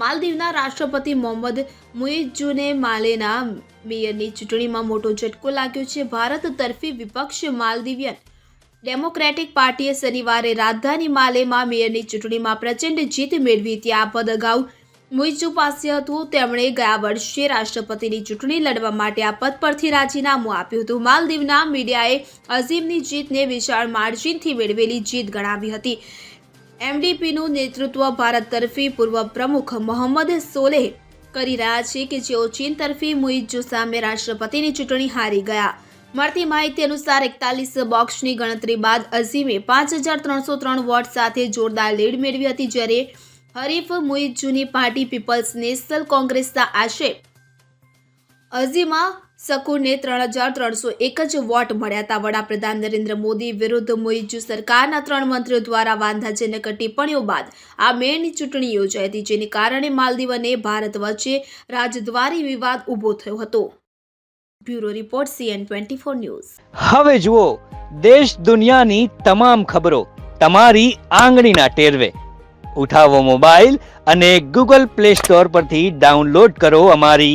માલદીવના રાષ્ટ્રપતિ મોહમ્મદ મુઇજુને માલેના મેયરની ચૂંટણીમાં મોટો ઝટકો લાગ્યો છે. ભારત તરફી વિપક્ષ માલદીવિયન ડેમોક્રેટિક પાર્ટીએ શનિવારે રાજધાની માલેમાં મેયરની ચૂંટણીમાં પ્રચંડ જીત મેળવી ત્યાં પદ અગાઉ મુઇજુ પાસે હતું. તેમણે ગયા વર્ષે રાષ્ટ્રપતિની ચૂંટણી લડવા માટે આ પદ પરથી રાજીનામું આપ્યું હતું. માલદીવના મીડિયાએ અઝીમની જીતને વિશાળ માર્જિનથી મેળવેલી જીત ગણાવી હતી. એમડીપીનું નેતૃત્વ ભારત તરફી પૂર્વ પ્રમુખ મોહમ્મદ સોલેહ કરી રહ્યા છે કે જેઓ ચીન તરફી મુઇજુ સામે રાષ્ટ્રપતિની ચૂંટણી હારી ગયા. મળતી માહિતી અનુસાર એકતાલીસ બોક્સની ગણતરી બાદ અઝીમે પાંચ હજાર ત્રણસો ત્રણ વોટ સાથે જોરદાર લીડ મેળવી હતી જ્યારે હરીફ મુઇજુની પાર્ટી પીપલ્સ નેશનલ કોંગ્રેસના આશરે અઝીમા શકુરને ત્રણ હજાર ત્રણસો એક જ વોટ મળ્યા હતા. વડાપ્રધાન નરેન્દ્ર મોદી વિરુદ્ધ મોઇજુ સરકારના ત્રણ મંત્રીઓ દ્વારા વાંધાજનક ટિપ્પણીઓ બાદ આ મેની ચૂંટણી યોજાઈ હતી, જેને કારણે માલદીવ અને ભારત વચ્ચે રાજદ્વારી વિવાદ ઊભો થયો હતો. Bureau report, CN twenty four news. હવે જુઓ, દેશ દુનિયાની તમામ ખબરો તમારી આંગળીના ટેરવે. ઉઠાવો મોબાઈલ અને ગૂગલ પ્લે સ્ટોર પરથી ડાઉનલોડ કરો અમારી